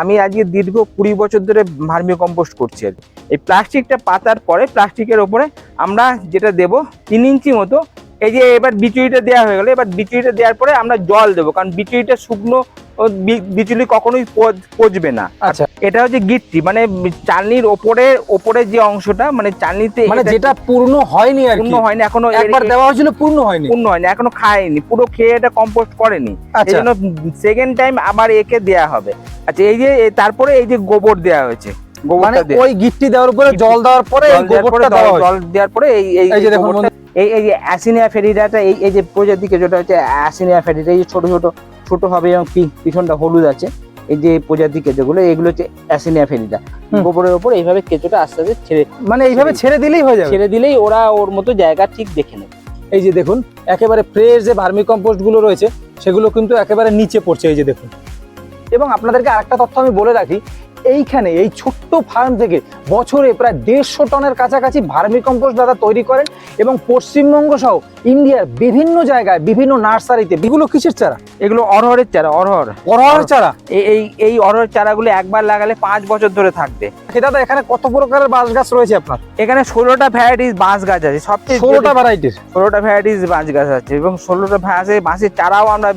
আমি আজকে দীর্ঘ কুড়ি বছর ধরে ভার্মি কম্পোস্ট করছি আর এই প্লাস্টিকটা পাতার পরে, প্লাস্টিকের ওপরে আমরা যেটা দেব তিন ইঞ্চি মতো, এই যে এবার বিচুড়িটা দেওয়া হয়ে গেলো, এবার বিচুড়িটা দেওয়ার পরে আমরা জল দেবো, কারণ বিচুড়িটা শুকনো বিচুলি কখনোই পচবে না। আচ্ছা। এটা হচ্ছে গিট্টি মানে চালনির ওপরে ওপরে যে অংশটা মানে চালনিতে মানে যেটা পূর্ণ হয়নি আর পূর্ণ হয়নি এখনও একবার দেওয়া হয়েছিল পূর্ণ হয়নি। পূর্ণ হয়নি এখনও খায়নি পুরো খেয়ে এটা কম্পোস্ট করেনি। এই আচ্ছা। জন্য সেকেন্ড টাইম আবার একে দেয়া হবে। আচ্ছা এই যে তারপরে এই যে গোবর দেয়া হয়েছে মানে গোবরটা ওই গিফটি দেওয়ার উপরে গিট্টি। জল দেওয়ার পরে এই জল দেওয়ার পরে গোবরটা দেওয়া জল- দেওয়ার পরে এই এই এই যে দেখুন এই এই যে অ্যাসিনিয়া ফেরিডাটা এই এই যে প্রজাতিকে যেটা হচ্ছে অ্যাসিনিয়া ফেরিডা এই ছোট ছোট ছোট হবে এবং পিছনটা হলুদ আছে। এই যে প্রজাতি কেঁচোগুলো এগুলো হচ্ছে অ্যাসিনিয়া ফেরিডা গোবরের উপর এইভাবে কেঁচোটা আস্তে আস্তে ছেড়ে মানে এইভাবে ছেড়ে দিলেই হয়ে যাবে? ছেড়ে দিলেই ওরা ওর মতো জায়গা ঠিক দেখে নেবে। এই যে দেখুন একেবারে ফ্রেশ যে ভার্মি কম্পোস্টগুলো রয়েছে সেগুলো কিন্তু একেবারে নিচে পড়ছে এই যে দেখুন। এবং আপনাদেরকে আরেকটা তথ্য আমি বলে রাখি এইখানে এই ছোট্ট ফার্ম থেকে বছরে প্রায় দেড়শো টনের কাছাকাছি ভার্মি কম্পোস্ট দাদা তৈরি করেন এবং পশ্চিমবঙ্গ সহ ইন্ডিয়ার বিভিন্ন জায়গায় বিভিন্ন নার্সারিতে এগুলো কিসের চারা? এগুলো অরহরের চারা অরহর। অরহর চারা? এই এই এই অরহর চারাগুলো একবার লাগালে পাঁচ বছর ধরে থাকবে। কি দাদা এখানে কত প্রকারের বাঁশ গাছ রয়েছে আপনার? এখানে ষোলোটা ভ্যারাইটিস বাঁশ গাছ আছে সবচেয়ে ষোলোটা ভ্যারাইটিস ষোলোটা ভ্যারাইটিস বাঁশ গাছ আছে এবং ষোলোটা বাঁশে বাঁশের চারাও আমরা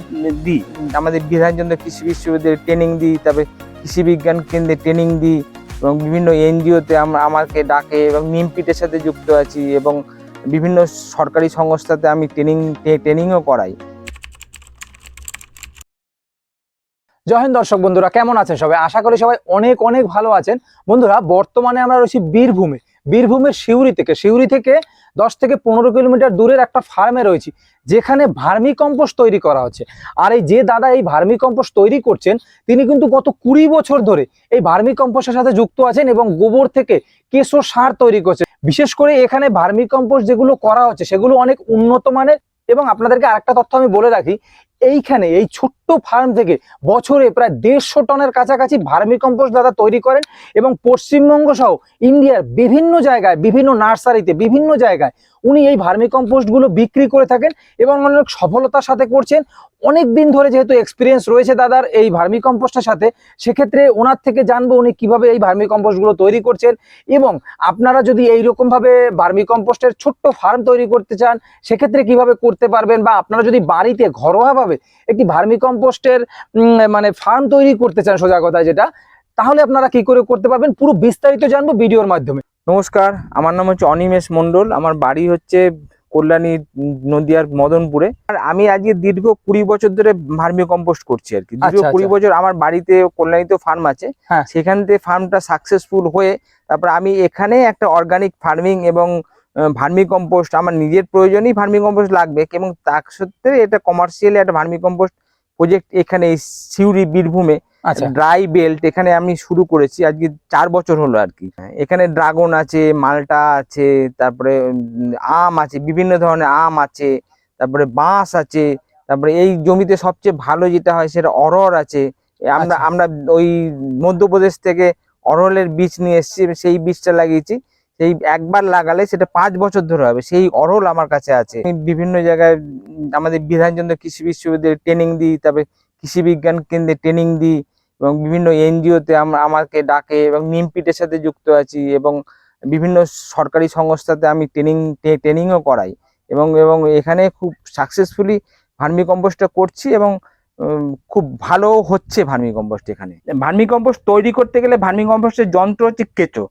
দিই আমাদের বিধানচন্দ্র কৃষি বিশ্ববিদ্যালয়ে ট্রেনিং দিই তারপরে কৃষি বিজ্ঞান কেন্দ্রে ট্রেনিং দিই এবং বিভিন্ন এনজিওতে আমরা আমাকে ডাকে এবং নিমপিটের সাথে যুক্ত আছি এবং বিভিন্ন সরকারি সংস্থাতে আমি ট্রেনিং ট্রেনিংও করাই। জহেন দর্শক বন্ধুরা, কেমন আছেন সবাই? আশা করি সবাই অনেক অনেক ভালো আছেন। বন্ধুরা, বর্তমানে আমরা রয়েছি বীরভূমে। বীরভূমের শিউরি থেকে শিউরি থেকে দশ থেকে পনেরো কিলোমিটার দূরের একটা ফার্মে রয়েছি, যেখানে ভার্মি কম্পোস্ট তৈরি করা হচ্ছে। আর এই যে দাদা এই ভার্মি কম্পোস্ট তৈরি করছেন, তিনি কিন্তু গত কুড়ি বছর ধরে এই ভার্মি কম্পোস্টের সাথে যুক্ত আছেন এবং গোবর থেকে কেশো সার তৈরি করছে বিশেষ করে এখানে ভার্মি কম্পোস্ট যেগুলো করা হচ্ছে, সেগুলো অনেক উন্নত মানের এবং আপনাদেরকে আরেকটা তথ্য আমি বলে রাখি এইখানে, এই ছোট্ট ফার্ম থেকে বছরে প্রায় দেড়শো টনের কাছাকাছি ভার্মি কম্পোস্ট দাদা তৈরি করেন এবং পশ্চিমবঙ্গ সহ ইন্ডিয়ার বিভিন্ন জায়গায়, বিভিন্ন নার্সারিতে, বিভিন্ন জায়গায় উনি এই ভার্মি কম্পোস্টগুলো বিক্রি করে থাকেন এবং অনেক সফলতার সাথে করছেন। অনেক দিন ধরে যেহেতু এক্সপিরিয়েন্স রয়েছে দাদার এই ভার্মি কম্পোস্টের সাথে, সেক্ষেত্রে ওনার থেকে জানব উনি কীভাবে এই ভার্মি কম্পোস্টগুলো তৈরি করছেন এবং আপনারা যদি এইরকম ভাবে ভার্মি কম্পোস্টের ছোট্ট ফার্ম তৈরি করতে চান, সেক্ষেত্রে কীভাবে করতে পারবেন বা আপনারা যদি বাড়িতে ঘরোয়াভাবে একটি ভার্মি কম্পোস্টের মানে ফার্ম তৈরি করতে চান সোজা কথা যেটা তাহলে আপনারা কি করে করতে পারবেন? পুরো বিস্তারিত জানব ভিডিওর মাধ্যমে। নমস্কার আমার নাম হচ্ছে অনিমেষ মণ্ডল আমার বাড়ি হচ্ছে কল্যাণী নদিয়ার মদনপুরে। আর আমি আজকে দীর্ঘ কুড়ি বছর ধরে ভার্মি কম্পোস্ট করছি আর কি। দীর্ঘ আচ্ছা, কুড়ি আচ্ছা। বছর আমার বাড়িতে কল্যাণীতে ফার্ম আছে। হ্যাঁ। সেখান থেকে ফার্মটা সাকসেসফুল হয়ে তারপর আমি এখানে একটা অর্গানিক ফার্মিং এবং ভার্মি কম্পোস্ট আমার নিজের প্রয়োজনই ভার্মি কম্পোস্ট লাগবে এবং তার সত্ত্বে এটা কমার্শিয়ালি একটা ভার্মি কম্পোস্ট প্রজেক্ট এখানে এই সিউড়ি বীরভূমে আচ্ছা। ড্রাই বেল্ট এখানে আমি শুরু করেছি আজকে চার বছর হলো আর কি। এখানে ড্রাগন আছে মালটা আছে তারপরে আম আছে বিভিন্ন ধরনের আম আছে তারপরে বাঁশ আছে তারপরে এই জমিতে সবচেয়ে ভালো যেটা হয় সেটা অরহর আছে। আমরা আচ্ছা। আমরা ওই মধ্যপ্রদেশ থেকে অরহলের বীজ নিয়ে এসেছি সেই বীজটা লাগিয়েছি। সেই একবার লাগালে সেটা পাঁচ বছর ধরে হবে। সেই অরহর আমার কাছে আছে। বিভিন্ন জায়গায় আমাদের বিধানচন্দ্র কৃষি বিশ্ববিদ্যালয়ে ট্রেনিং দিই, তারপরে কৃষি বিজ্ঞান কেন্দ্রে ট্রেনিং দিই এবং বিভিন্ন এনজিওতে আমাকে ডাকে এবং নিমপিটের সাথে যুক্ত আছি এবং বিভিন্ন সরকারি সংস্থাতে আমি ট্রেনিং ট্রেনিংও করাই এবং এবং এখানে খুব সাকসেসফুলি ভার্মি কম্পোস্টটা করছি এবং খুব ভালো হচ্ছে ভার্মি কম্পোস্ট এখানে। ভার্মি কম্পোস্ট তৈরি করতে গেলে ভার্মি কম্পোস্টের যন্ত্র হচ্ছে কেঁচো।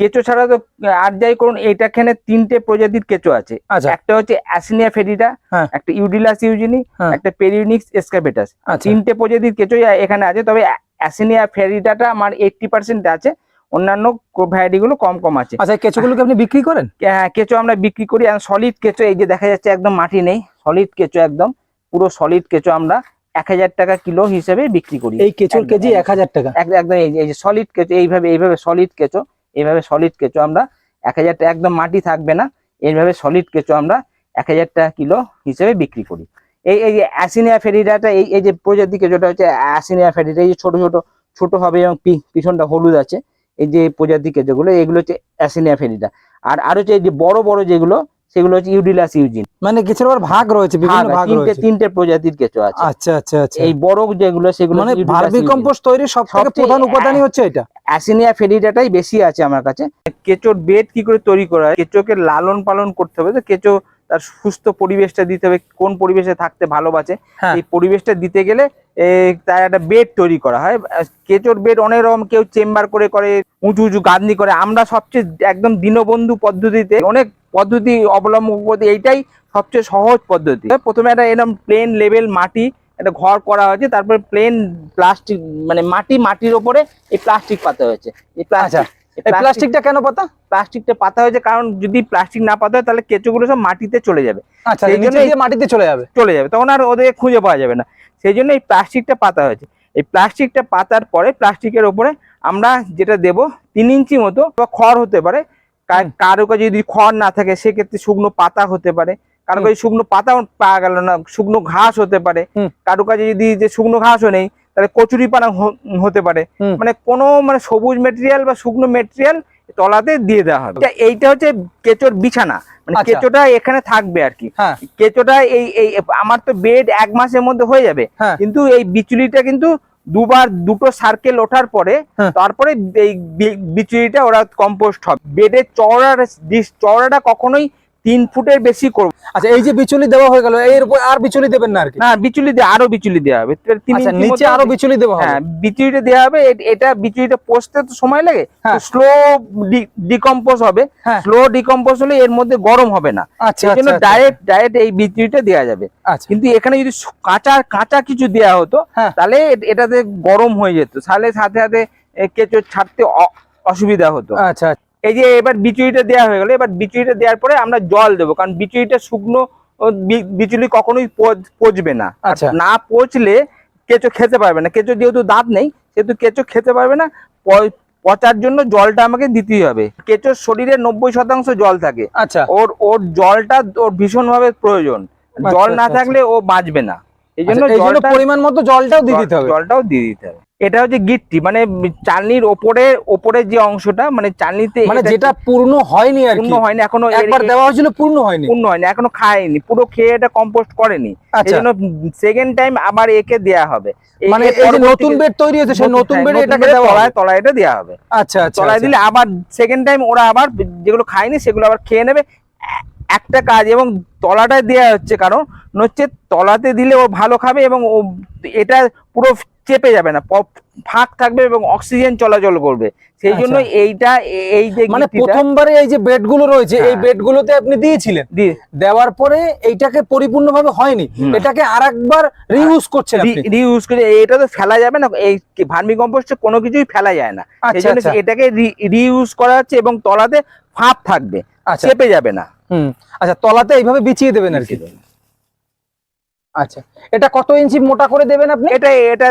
কেঁচো ছাড়া তো আর যাই করুন এইটা এইটাখানে তিনটে প্রজাতির কেঁচো আছে। আচ্ছা। একটা হচ্ছে অ্যাসিনিয়া ফেরিডা হ্যাঁ। একটা ইউডিলাস ইউজিনি হ্যাঁ। একটা পেরিউনিক্স এসকাপেটাস আচ্ছা। তিনটে প্রজাতির কেঁচো এখানে আছে তবে অ্যাসিনিয়া ফেরিডাটা আমার এইটটি পার্সেন্ট আছে অন্যান্য ভ্যারাইটি গুলো কম কম আছে। আচ্ছা কেঁচোগুলোকে আপনি বিক্রি করেন? হ্যাঁ, কেঁচো আমরা বিক্রি করি সলিড কেঁচো এই যে দেখা যাচ্ছে একদম মাটি নেই সলিড কেঁচো একদম পুরো সলিড কেঁচো আমরা এক হাজার টাকা কিলো হিসেবে বিক্রি করি। এই কেঁচোর কেজি এক হাজার টাকা? একদম এই যে সলিড কেঁচো এইভাবে এইভাবে সলিড কেঁচো এইভাবে সলিড কেঁচো আমরা এক হাজারটা একদম মাটি থাকবে না। এইভাবে সলিড কেঁচো আমরা এক হাজার টাকা কিলো হিসেবে বিক্রি করি। এই এই যে অ্যাসিনিয়া ফেরিডাটা এই এই যে প্রজাতি কেঁচোটা হচ্ছে অ্যাসিনিয়া ফেরিডা এই যে ছোটো ছোটো ছোটো হবে এবং পিছনটা হলুদ আছে। এই যে প্রজাতি কেঁচোগুলো, এগুলো হচ্ছে অ্যাসিনিয়া ফেরিডা আর আর হচ্ছে এই যে বড় বড় যেগুলো সেগুলো হচ্ছে ইউডিলাস ইউজিন মানে কেঁচোর আবার ভাগ রয়েছে বিভিন্ন ভাগ রয়েছে। তিনটে প্রজাতির কেঁচো আছে। আচ্ছা আচ্ছা আচ্ছা। এই বড় যেগুলো সেগুলো মানে ভার্মি কম্পোস্ট তৈরির সব থেকে সবচেয়ে প্রধান উপাদানই হচ্ছে এটা। অ্যাসিনিয়া ফেরিডাটাই বেশি আছে আমার কাছে। কেঁচোর বেড কি করে তৈরি করা হয়? কেঁচোকে লালন পালন করতে হবে। তো কেঁচো তার সুস্থ পরিবেশটা দিতে হবে। কোন পরিবেশে থাকতে ভালোবাসে? হ্যাঁ। এই পরিবেশটা দিতে গেলে তার একটা বেড তৈরি করা হয়। কেঁচোর বেড অনেক রকম কেউ চেম্বার করে করে উঁচু উঁচু গাঁদনি করে। আমরা সবচেয়ে একদম দীনবন্ধু পদ্ধতিতে অনেক পদ্ধতি অবলম্বন করতে এইটাই সবচেয়ে সহজ পদ্ধতি। প্রথমে একটা এরকম প্লেন লেভেল মাটি একটা ঘর করা হয়েছে তারপরে প্লেন প্লাস্টিক মানে মাটি মাটির ওপরে এই প্লাস্টিক পাতা হয়েছে। এই আচ্ছা প্লাস্টিক প্লাস্টিকটা কেন পাতা? প্লাস্টিকটা পাতা হয়েছে কারণ যদি প্লাস্টিক না পাতা হয় তাহলে কেঁচোগুলো সব মাটিতে চলে যাবে। আচ্ছা সেই মাটিতে চলে যাবে। চলে যাবে তখন আর ওদের খুঁজে পাওয়া যাবে না। সেই জন্য এই প্লাস্টিকটা পাতা হয়েছে। এই প্লাস্টিকটা পাতার পরে প্লাস্টিকের ওপরে আমরা যেটা দেব তিন ইঞ্চি মতো বা খড় হতে পারে। কারও কাছে যদি খড় না থাকে সেক্ষেত্রে শুকনো পাতা হতে পারে। কারও কাছে শুকনো পাতাও পাওয়া গেল না শুকনো ঘাস হতে পারে। কারও কাছে যদি যে শুকনো ঘাসও নেই তাহলে কচুরি পানা হতে পারে। মানে কোনো মানে সবুজ মেটেরিয়াল বা শুকনো মেটেরিয়াল তলাতে দিয়ে দেওয়া হবে এইটা হচ্ছে কেঁচোর বিছানা। মানে আচ্ছা। কেঁচোটা এখানে থাকবে আর কি। হ্যাঁ। কেঁচোটা এই এই আমার তো বেড এক মাসের মধ্যে হয়ে যাবে। হ্যাঁ। কিন্তু এই বিচুলিটা কিন্তু দুবার দুটো সার্কেল ওঠার পরে হ্যাঁ। তারপরে এই বিচুরিটা ওরা কম্পোস্ট হবে বেডের চওড়া চওড়াটা কখনোই তিন ফুটের বেশি করব। আচ্ছা এই যে বিচুলি দেওয়া হয়ে গেল এর উপর আর বিচুলি দেবেন না আর কি? না বিচুলি দিয়ে আরও বিচুলি দেওয়া হবে। আচ্ছা নিচে আরও বিচুলি দেওয়া হ্যাঁ বিচুলিটা দেওয়া হবে। এটা বিচুলিটা পোষতে তো সময় লাগে হ্যাঁ। স্লো ডিকম্পোজ হবে। হ্যাঁ। স্লো ডিকম্পোজ হলে এর মধ্যে গরম হবে না। আচ্ছা জন্য আচ্ছা, আচ্ছা, ডাইরেক্ট ডাইরেক্ট এই বিচুলিটা দেওয়া যাবে। আচ্ছা। কিন্তু এখানে যদি কাঁচা কাঁচা কিছু দেওয়া হতো হ্যাঁ। তাহলে এটাতে গরম হয়ে যেত। তাহলে সাথে সাথে কেঁচো ছাড়তে অসুবিধা হতো। আচ্ছা এই যে এবার বিচুলিটা দেওয়া হয়ে গেল এবার বিচুলিটা দেওয়ার পরে আমরা জল দেবো কারণ বিচুলিটা শুকনো বিচুলি কখনোই পচবে না। আচ্ছা। না পচলে কেঁচো খেতে পারবে না। কেঁচো যেহেতু দাঁত নেই সেহেতু কেঁচো খেতে পারবে না। পচার জন্য জলটা আমাকে দিতেই হবে। কেঁচোর শরীরে নব্বই শতাংশ জল থাকে। আচ্ছা। ওর ওর জলটা ওর ভীষণভাবে প্রয়োজন। জল আচ্ছা, না আচ্ছা, থাকলে ও বাঁচবে না। এই জন্য পরিমাণ মতো জলটাও দিয়ে দিতে হবে। জলটাও দিয়ে দিতে হবে। এটা হচ্ছে গিট্টি মানে চালনির ওপরে ওপরের যে অংশটা মানে চালনিতে মানে যেটা পূর্ণ হয়নি আর পূর্ণ হয়নি এখনও একবার দেওয়া হয়েছিল পূর্ণ হয়নি। পূর্ণ হয়নি এখনও খায়নি পুরো খেয়ে এটা কম্পোস্ট করেনি। আচ্ছা। সেকেন্ড টাইম আবার একে দেয়া হবে। মানে এই যে নতুন বেড তৈরি হয়েছে সেই নতুন বেডে এটাকে দেওয়া হবে? তলায় তলায় এটা দেওয়া হবে। আচ্ছা আচ্ছা তলায় আচ্ছা। দিলে আবার সেকেন্ড টাইম ওরা আবার যেগুলো খায়নি সেগুলো আবার খেয়ে নেবে। একটা কাজ এবং তলাটায় দেওয়া হচ্ছে কারণ হচ্ছে তলাতে দিলে ও ভালো খাবে এবং ও এটা পুরো চেপে যাবে না ফাঁক থাকবে এবং অক্সিজেন চলাচল করবে। সেই জন্য আচ্ছা। এইটা এ- এই যে মানে প্রথমবারে এই যে বেডগুলো রয়েছে এই হ্যাঁ। বেড গুলোতে আপনি দিয়েছিলেন। দিয়ে। দেওয়ার পরে এইটাকে পরিপূর্ণভাবে হয়নি। এটাকে আরেকবার রিইউজ করছেন আপনি। রিউজ করে এটা তো ফেলা যাবে না এই ভার্মি কম্পোস্টে কোনো কিছুই ফেলা যায় না। সেই আচ্ছা জন্য আচ্ছা। এটাকে রিউজ করা হচ্ছে এবং তলাতে ফাঁপ থাকবে চেপে যাবে না। হুম। আচ্ছা তলাতে এইভাবে বিছিয়ে দেবেন আর কি? আচ্ছা এটা কত ইঞ্চি মোটা করে দেবেন আপনি? এটা এটা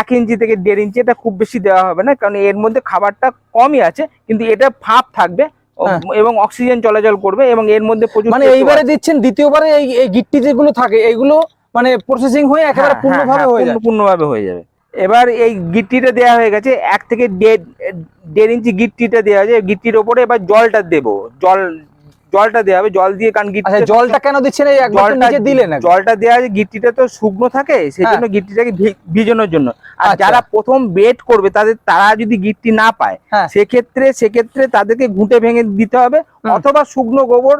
এক ইঞ্চি থেকে দেড় ইঞ্চি এটা খুব বেশি দেওয়া হবে না কারণ এর মধ্যে খাবারটা কমই আছে কিন্তু এটা ফাঁপ থাকবে হ্যাঁ। এবং অক্সিজেন চলাচল করবে এবং এর মধ্যে প্রচুর মানে এইবারে দিচ্ছেন দ্বিতীয়বারে এই গিট্টি যেগুলো থাকে এইগুলো মানে প্রসেসিং হয়ে একেবারে হ্যাঁ, পূর্ণভাবে হ্যাঁ, হয়ে যায় পূর্ণভাবে হয়ে যাবে। এবার এই গিট্টিটা দেওয়া হয়ে গেছে এক থেকে দেড় দেড় ইঞ্চি গিট্টিটা দেওয়া আছে গিট্টির ওপরে এবার জলটা দেবো জল জলটা দেওয়া হবে জল দিয়ে কারণ আচ্ছা জলটা কেন দিচ্ছেন এই একবার জলটা নিচে দিলেন। জলটা দেওয়া যে গিট্টিটা তো শুকনো থাকে সেই হ্যাঁ। জন্য গিট্টিটাকে ভিজানোর জন্য আর আচ্ছা। যারা প্রথম বেড করবে তাদের তারা যদি গিট্টি না পায় হ্যাঁ। সেক্ষেত্রে সেক্ষেত্রে তাদেরকে ঘুঁটে ভেঙে দিতে হবে অথবা শুকনো গোবর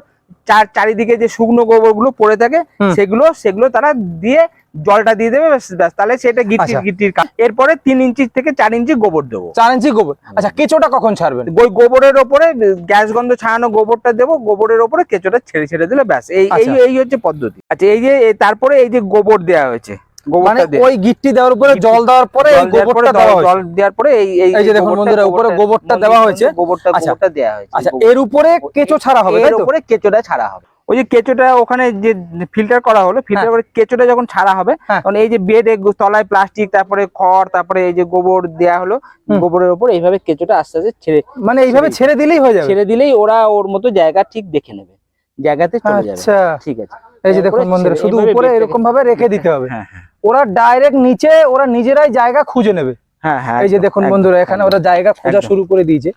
চার চারিদিকে যে শুকনো গোবরগুলো পড়ে থাকে সেগুলো সেগুলো তারা দিয়ে জলটা দিয়ে দেবে ব্যাস, তাহলে সেটা গিটির গিটির কাজ। এরপরে তিন ইঞ্চি থেকে চার ইঞ্চি গোবর দেবো। চার ইঞ্চি গোবর। আচ্ছা কেঁচোটা কখন ছাড়বেন? ওই গোবরের ওপরে গ্যাস গন্ধ ছাড়ানো গোবরটা দেবো গোবরের ওপরে কেঁচোটা ছেড়ে ছেড়ে দিলে ব্যাস। এই এই আচ্ছা। এই হচ্ছে পদ্ধতি। আচ্ছা এই যে তারপরে এই যে গোবর দেওয়া হয়েছে মানে ওই গিট্টি দেওয়ার উপরে জল দেওয়ার পরে জল দেওয়ার পরে গোবরটা জল- দেওয়া হয়েছে। জল দেওয়ার পরে এই এই যে দেখুন বন্ধুরা, উপরে গোবরটা দেওয়া হয়েছে। গোবরটা। গোবরটা দেওয়া হয়েছে। আচ্ছা এর উপরে কেঁচো ছাড়া হবে এর উপরে কেঁচোটা ছাড়া হবে। ওই যে কেঁচোটা ওখানে যে ফিল্টার করা হলো ফিল্টার করে কেঁচোটা যখন ছাড়া হবে হ্যাঁ। তখন এই যে বেড তলায় প্লাস্টিক তারপরে খড় তারপরে এই যে গোবর দেয়া হলো গোবরের উপর এইভাবে কেঁচোটা আস্তে আস্তে ছেড়ে মানে এইভাবে ছেড়ে দিলেই হয়ে যাবে। ছেড়ে দিলেই ওরা ওর মতো জায়গা ঠিক দেখে নেবে। জায়গাতে চলে যাবে। আচ্ছা। ঠিক আছে। এই যে দেখুন ছেড়ে- শুধু উপরে এরকম ভাবে রেখে দিতে হবে। হ্যাঁ হ্যাঁ। ওরা ডাইরেক্ট নিচে ওরা নিজেরাই জায়গা খুঁজে নেবে। হ্যাঁ হ্যাঁ এই যে দেখুন বন্ধুরা এখানে ওরা জায়গা খোঁজা শুরু করে দিয়েছে।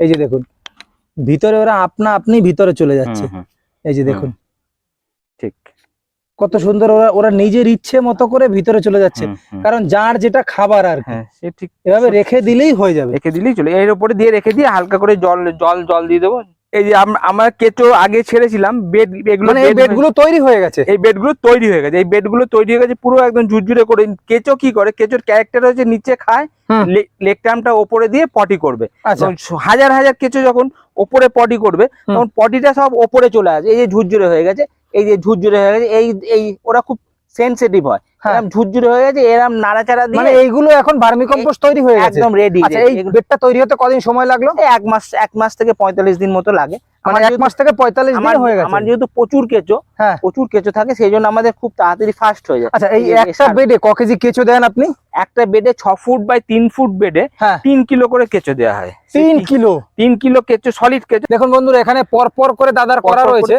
এই যে দেখুন ভিতরে ওরা আপনা আপনি ভিতরে চলে যাচ্ছে। এই যে দেখুন। ঠিক। কত সুন্দর ওরা ওরা নিজের ইচ্ছে মতো করে ভিতরে চলে যাচ্ছে। কারণ যার যেটা খাবার আর কি। হ্যাঁ সে ঠিক এভাবে রেখে দিলেই হয়ে যাবে। রেখে দিলেই চলে এর উপরে দিয়ে রেখে দিয়ে হালকা করে জল জল জল দিয়ে দেবো। এই যে আম- আমরা কেঁচো আগে ছেড়েছিলাম বেড এগুলো মানে বেডগুলো তৈরি হয়ে গেছে? এই বেডগুলো তৈরি হয়ে গেছে এই বেডগুলো তৈরি হয়ে গেছে পুরো একদম ঝুরঝুরে করে কেঁচো কি করে? কেঁচোর ক্যারেক্টার হচ্ছে নিচে খায় টার্মটা ওপরে দিয়ে পটি করবে। আচ্ছা। হাজার হাজার কেঁচো যখন ওপরে পটি করবে তখন পটিটা সব ওপরে চলে আসে এই যে ঝুরঝুরে হয়ে গেছে এই যে ঝুরঝুরে হয়ে গেছে এই এই ওরা খুব সেনসিটিভ হয়। হ্যাঁ। এরকম ঝুরঝুরে হয়ে গেছে এরকম নাড়াচাড়া মানে দিয়ে এইগুলো এখন ভার্মি কম্পোস্ট তৈরি হয়ে গেছে। একদম রেডি আচ্ছা এই বেডটা তৈরি হতে কদিন সময় লাগল? এক মাস এক মাস থেকে পঁয়তাল্লিশ দিন মতো লাগে। মানে এক মাস থেকে পঁয়তাল্লিশ দিন হয়ে গেছে। আমার যেহেতু প্রচুর কেঁচো হ্যাঁ। প্রচুর কেঁচো থাকে সেই জন্য আমাদের খুব তাড়াতাড়ি ফাস্ট হয়ে যায়। আচ্ছা এই একটা বেডে ক কেজি কেঁচো দেন আপনি? একটা বেডে ছ ফুট বাই তিন ফুট বেডে হ্যাঁ। তিন কিলো করে কেঁচো দেওয়া হয়। তিন কিলো। তিন কিলো কেঁচো সলিড কেঁচো। দেখুন বন্ধুরা এখানে পর পর করে দাদার করা রয়েছে।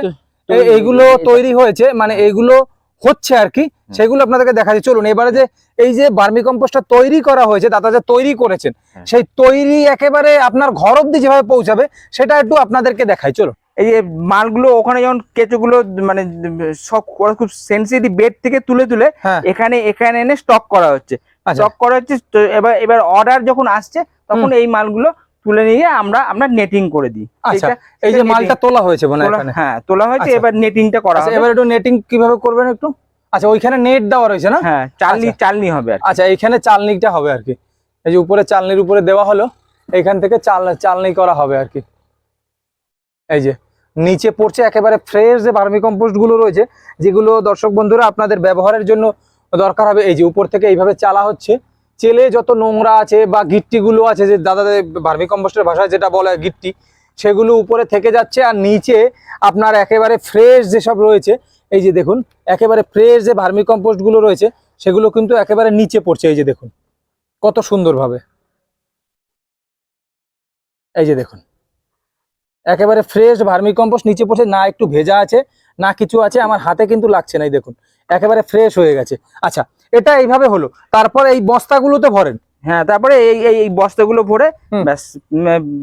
এইগুলো তৈরি হয়েছে মানে এইগুলো হচ্ছে আর কি সেগুলো আপনাদেরকে দেখাচ্ছি। চলুন এবারে যে এই যে বার্মি কম্পোস্টটা তৈরি করা হয়েছে দাদা যে তৈরি করেছেন হ্যাঁ। সেই তৈরি একেবারে আপনার ঘর অব্দি যেভাবে পৌঁছাবে সেটা একটু আপনাদেরকে দেখাই। চলুন। এই যে মালগুলো ওখানে যেমন কেঁচোগুলো মানে সব খুব সেন্সিটিভ বেড থেকে তুলে তুলে হ্যাঁ। এখানে এখানে এনে স্টক করা হচ্ছে। আচ্ছা। স্টক করা হচ্ছে এবার এবার অর্ডার যখন আসছে তখন এই মালগুলো তুলে নিয়ে আমরা আমরা নেটিং করে দিই। আচ্ছা, এই যে মালটা তোলা হয়েছে মানে এখানে। হ্যাঁ তোলা হয়েছে আচ্ছা। এবার নেটিংটা করা আচ্ছা হবে। এবার একটু নেটিং কীভাবে করবেন একটু? আচ্ছা ওইখানে নেট দেওয়া রয়েছে না? হ্যাঁ চালনি আচ্ছা। চালনি হবে আর আচ্ছা এইখানে চালনিটা হবে আর কি। এই যে উপরে চালনির উপরে দেওয়া হলো এইখান থেকে চাল চালনি করা হবে আর কি। এই যে নিচে পড়ছে একেবারে ফ্রেশ যে ভার্মি কম্পোস্টগুলো রয়েছে যেগুলো দর্শক বন্ধুরা আপনাদের ব্যবহারের জন্য দরকার হবে। এই যে উপর থেকে এইভাবে চালা হচ্ছে চেলে যত নোংরা আছে বা গিট্টিগুলো আছে যে দাদাদের ভার্মি কম্পোস্টের ভাষায় যেটা বলে গিট্টি, সেগুলো উপরে থেকে যাচ্ছে আর নিচে আপনার একেবারে ফ্রেশ যেসব রয়েছে, এই যে দেখুন, একেবারে ফ্রেশ যে ভার্মি কম্পোস্টগুলো রয়েছে, সেগুলো কিন্তু একেবারে নিচে পড়ছে, এই যে দেখুন, কত সুন্দরভাবে। এই যে দেখুন, একেবারে ফ্রেশ ভার্মি কম্পোস্ট নিচে পড়ছে, না একটু ভেজা আছে, না কিছু আছে, আমার হাতে কিন্তু লাগছে না, এই দেখুন, একেবারে ফ্রেশ হয়ে গেছে। আচ্ছা এটা এইভাবে হলো। তারপর এই বস্তাগুলোতে ভরেন। হ্যাঁ তারপরে এই এই বস্তাগুলো ভরে ব্যাস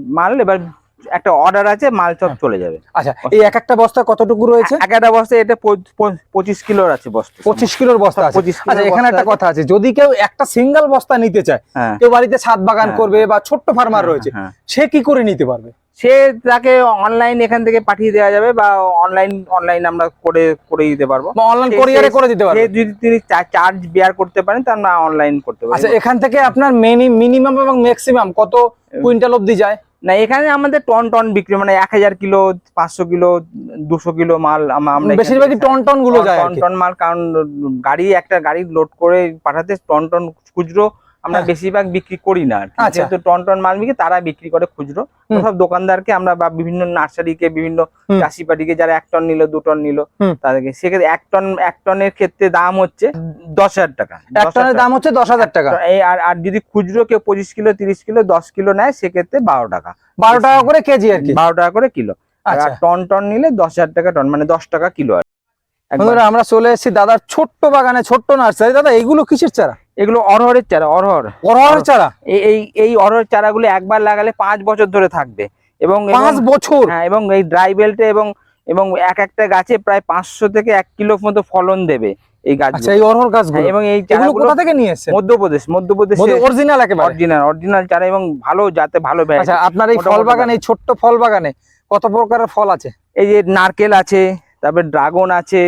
মাল এবার একটা অর্ডার আছে মাল সব হ্যাঁ। চলে যাবে। আচ্ছা এই এক একটা বস্তা কতটুকু রয়েছে? এক একটা বস্তা এটা পঁচ- পঁচ- পঁচিশ কিলোর আছে বস্তা। পঁচিশ কিলোর বস্তা আছে। পঁচিশ আচ্ছা এখানে একটা কথা আছে যদি কেউ একটা সিঙ্গেল বস্তা নিতে চায় হ্যাঁ। কেউ বাড়িতে ছাদ বাগান হ্যাঁ, করবে বা ছোট্ট ফার্মার রয়েছে। সে কি করে নিতে পারবে? সে তাকে অনলাইন এখান থেকে পাঠিয়ে দেওয়া যাবে বা অনলাইন অনলাইন আমরা করে করে দিতে পারব। অনলাইন কোরিয়ারে করে দিতে পারবে। যদি তিনি চার্জ বেয়ার করতে পারেন তা আমরা অনলাইন করতে আচ্ছা এখান থেকে আপনার মিনি মিনিমাম এবং ম্যাক্সিমাম কত কুইন্টাল অবধি যায়? না এখানে আমাদের টন টন বিক্রি মানে এক হাজার কিলো পাঁচশো কিলো দুশো কিলো মাল আমরা বেশিরভাগই টন টনগুলো যায় টন টন মাল কারণ গাড়ি একটা গাড়ি লোড করে পাঠাতে টন টন খুচরো আমরা হ্যাঁ। বেশিরভাগ বিক্রি করি না। আচ্ছা। যেহেতু টন টন মাল বিক্রি তারা বিক্রি করে খুচরো। সব দোকানদারকে আমরা বা বিভিন্ন নার্সারিকে বিভিন্ন হুম। চাষি পাটিকে যারা এক টন নিল দু টন নিল তাদেরকে সেক্ষেত্রে এক টন এক টনের ক্ষেত্রে দাম হচ্ছে দশ হাজার টাকা। এক টনের দাম হচ্ছে দশ হাজার টাকা। আর আর যদি খুচরো কেউ পঁচিশ কিলো তিরিশ কিলো দশ কিলো নেয় সেক্ষেত্রে বারো টাকা। বারো টাকা করে কেজি আর কি। বারো টাকা করে কিলো। আর আচ্ছা। টন টন নিলে দশ হাজার টাকা টন মানে দশ টাকা কিলো আর আমরা চলে এসেছি দাদার ছোট্ট বাগানে ছোট্ট নার্সারি। দাদা এইগুলো কিসের চারা? এগুলো অরহরের চারা অরহর। অরহর চারা? এই এই অরহর চারাগুলো একবার লাগালে পাঁচ বছর ধরে থাকবে। এবং পাঁচ বছর? হ্যাঁ এবং এই ড্রাই বেল্টে এবং এবং এক একটা গাছে প্রায় পাঁচশো থেকে এক কিলো মতো ফলন দেবে এই গাছ আচ্ছা এই অরহর গাছগুলো? এবং এই চারাগুলো কোথা থেকে নিয়ে এসেছেন? মধ্যপ্রদেশ মধ্যপ্রদেশে অরিজিনাল একেবারে? অরিজিনাল অরিজিনাল চারা এবং ভালো যাতে ভালো আচ্ছা আপনার এই ফল বাগানে এই ছোট্ট ফল বাগানে কত প্রকারের ফল আছে? এই যে নারকেল আছে তারপরে ড্রাগন আছে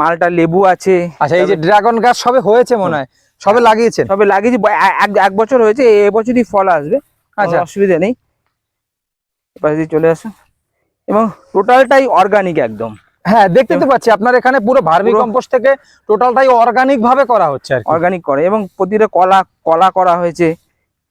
মালটা লেবু আছে আচ্ছা এই যে ড্রাগন গাছ সবে হয়েছে মনে হয়। সবে লাগিয়েছেন? তবে লাগিয়েছি এক বছর হয়েছে এ বছরই ফল আসবে। আচ্ছা। অসুবিধা নেই। এবার যদি চলে আসো এবং টোটালটাই অর্গানিক একদম। হ্যাঁ দেখতে তো পাচ্ছি আপনার এখানে পুরো ভার্মি কম্পোস্ট থেকে টোটালটাই অর্গানিক ভাবে করা হচ্ছে আর অর্গানিক করে এবং প্রতিটা কলা কলা করা হয়েছে।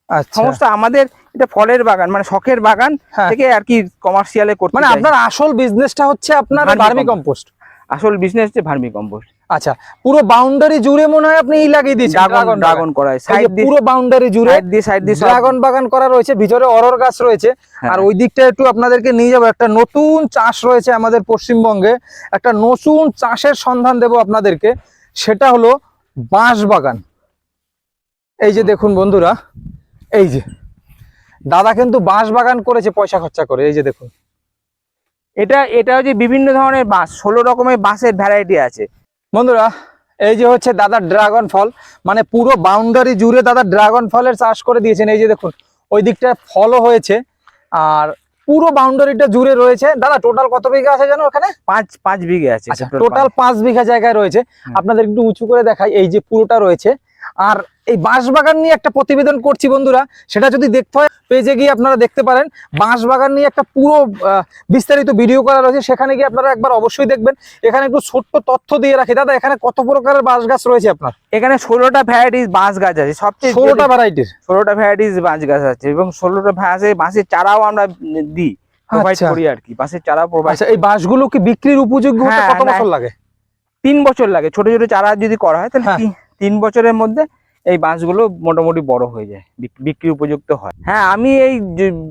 আচ্ছা। সমস্ত আমাদের এটা ফলের বাগান মানে শখের বাগান হ্যাঁ। থেকে আর কি কমার্শিয়ালে করতে মানে আপনার আসল বিজনেসটা হচ্ছে আপনার ভার্মি কম্পোস্ট আসল বিজনেস হচ্ছে ভার্মি কম্পোস্ট আচ্ছা পুরো বাউন্ডারি জুড়ে মনে হয় আপনি ই লাগিয়ে দিয়েছেন ড্রাগন ড্রাগন করা সাইড দিয়ে পুরো বাউন্ডারি জুড়ে সাইড দিয়ে সাইড দিয়ে ড্রাগন বাগান করা রয়েছে ভিতরে অরর গাছ রয়েছে। হ্যাঁ। আর ওই দিকটা একটু আপনাদেরকে নিয়ে যাব। একটা নতুন চাষ রয়েছে আমাদের পশ্চিমবঙ্গে। একটা নতুন চাষের সন্ধান দেব আপনাদেরকে। সেটা হলো বাঁশ বাগান। এই যে দেখুন বন্ধুরা এই যে। দাদা কিন্তু বাঁশ বাগান করেছে পয়সা খরচা করে। এই যে দেখুন। এটা এটা হচ্ছে বিভিন্ন ধরনের বাঁশ। ষোলো রকমের বাঁশের ভ্যারাইটি আছে। বন্ধুরা এই যে হচ্ছে দাদা ড্রাগন ফল মানে পুরো বাউন্ডারি জুড়ে দাদা ড্রাগন ফলের চাষ করে দিয়েছেন। এই যে দেখুন ওই দিকটা ফলও হয়েছে আর পুরো বাউন্ডারিটা জুড়ে রয়েছে। দাদা টোটাল কত বিঘা আছে জানো ওখানে? পাঁচ পাঁচ বিঘে আছে আচ্ছা টোটাল পাঁচ। বিঘা জায়গায় রয়েছে। আপনাদের একটু উঁচু করে দেখাই এই যে পুরোটা রয়েছে। আর এই বাঁশ বাগান নিয়ে একটা প্রতিবেদন করছি বন্ধুরা সেটা যদি দেখতে হয় পেজে গিয়ে আপনারা দেখতে পারেন। বাঁশ বাগান নিয়ে একটা পুরো বিস্তারিত ভিডিও করা রয়েছে সেখানে গিয়ে আপনারা একবার অবশ্যই দেখবেন। এখানে একটু ছোট্ট তথ্য দিয়ে রাখি। দাদা এখানে কত প্রকারের বাঁশ গাছ রয়েছে আপনার? এখানে ষোলোটা ভ্যারাইটিস বাঁশ গাছ আছে সবচেয়ে ষোলোটা ভ্যারাইটির ষোলোটা ভ্যারাইটিস বাঁশ গাছ আছে এবং ষোলোটা বাঁশে বাঁশের চারাও আমরা দিই প্রোভাইড আচ্ছা। করি আর কি বাঁশের চারা প্রোভাইড আচ্ছা এই বাঁশগুলো কি বিক্রির উপযোগ্য হতে হ্যাঁ, কত বছর লাগে? তিন বছর লাগে ছোট ছোট চারা যদি করা হয় তাহলে হ্যাঁ। তিন- বছরের মধ্যে এই বাঁশগুলো মোটামুটি বড় হয়ে যায় বিক- বিক্রি উপযুক্ত হয়। হ্যাঁ আমি এই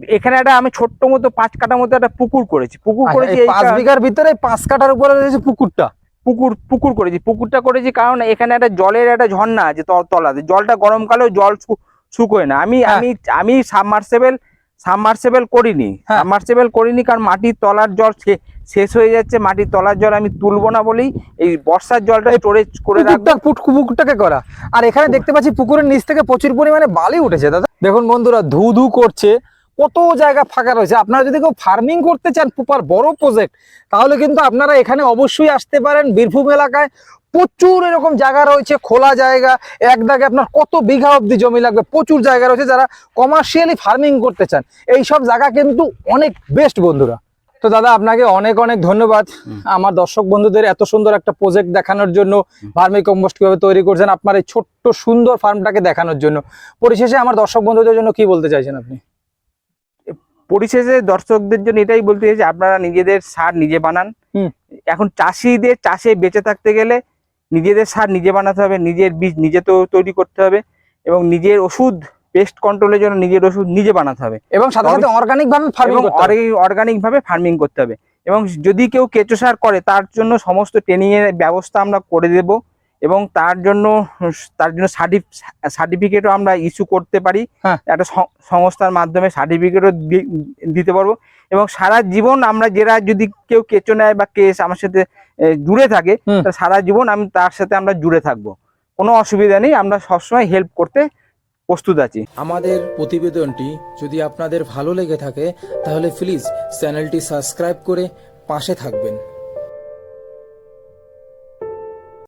এখানে একটা আমি ছোট্ট মতো পাঁচ কাটা মতো একটা পুকুর করেছি। পুকুর আচ্ছা, করেছি পাঁচ বিঘার ভিতরে পাঁচ কাঠার উপরে রয়েছে পুকুরটা? পুকুর পুকুর করেছি। পুকুরটা করেছি কারণ এখানে একটা জলের একটা ঝর্ণা আছে তলাতে। জলটা গরমকালেও জল শুকোয় না। আমি হ্যাঁ। আমি আমি সাবমার্সেবল সাবমার্সেবল করিনি। হ্যাঁ। সাবমার্সেবল করিনি কারণ মাটির তলার জল শেষ হয়ে যাচ্ছে। মাটির তলার জল আমি তুলবো না বলেই এই বর্ষার জলটা স্টোরেজ করে রাখব। পুকুরটাকে করা। আর এখানে দেখতে পাচ্ছি পুকুরের নিচ থেকে প্রচুর পরিমাণে বালি উঠেছে দাদা। দেখুন বন্ধুরা ধু ধু করছে। কত জায়গা ফাঁকা রয়েছে। আপনারা যদি কেউ ফার্মিং করতে চান প্রপার বড় প্রজেক্ট তাহলে কিন্তু আপনারা এখানে অবশ্যই আসতে পারেন বীরভূম এলাকায়। প্রচুর এরকম জায়গা রয়েছে খোলা জায়গা এক দাগে আপনার কত বিঘা অবধি জমি লাগবে প্রচুর জায়গা রয়েছে যারা কমার্শিয়ালি ফার্মিং করতে চান। এই সব জায়গা কিন্তু অনেক বেস্ট বন্ধুরা। তো দাদা আপনাকে অনেক অনেক ধন্যবাদ। আমার দর্শক বন্ধুদের এত সুন্দর একটা প্রজেক্ট দেখানোর জন্য ভার্মি কম্পোস্ট কীভাবে তৈরি করছেন আপনার এই ছোট্ট সুন্দর ফার্মটাকে দেখানোর জন্য। পরিশেষে আমার দর্শক বন্ধুদের জন্য কি বলতে চাইছেন আপনি? পরিশেষে দর্শকদের জন্য এটাই বলতে চাইছি আপনারা নিজেদের সার নিজে বানান। এখন চাষিদের চাষে বেঁচে থাকতে গেলে নিজেদের সার নিজে বানাতে হবে নিজের বীজ নিজে তো তৈরি করতে হবে এবং নিজের ওষুধ পেস্ট কন্ট্রোলের জন্য নিজের ওষুধ নিজে বানাতে হবে এবং সাথে সাথে অর্গানিক ভাবে ফার্মিং করতে হবে। অর্গানিক ভাবে ফার্মিং করতে হবে এবং যদি কেউ কেঁচো সার করে তার জন্য সমস্ত ট্রেনিং এর ব্যবস্থা আমরা করে দেব এবং তার জন্য তার জন্য সার্টিফিকেটও আমরা ইস্যু করতে পারি হ্যাঁ। একটা সংস্থার মাধ্যমে সার্টিফিকেটও দিতে পারব এবং সারা জীবন আমরা যারা যদি কেউ কেঁচো নেয় বা কেস আমার সাথে জুড়ে থাকে সারা জীবন আমি তার সাথে আমরা জুড়ে থাকব। কোনো অসুবিধা নেই আমরা সবসময় হেল্প করতে প্রস্তুত আছি। আমাদের প্রতিবেদনটি যদি আপনাদের ভালো লেগে থাকে তাহলে প্লিজ চ্যানেলটি সাবস্ক্রাইব করে পাশে থাকবেন।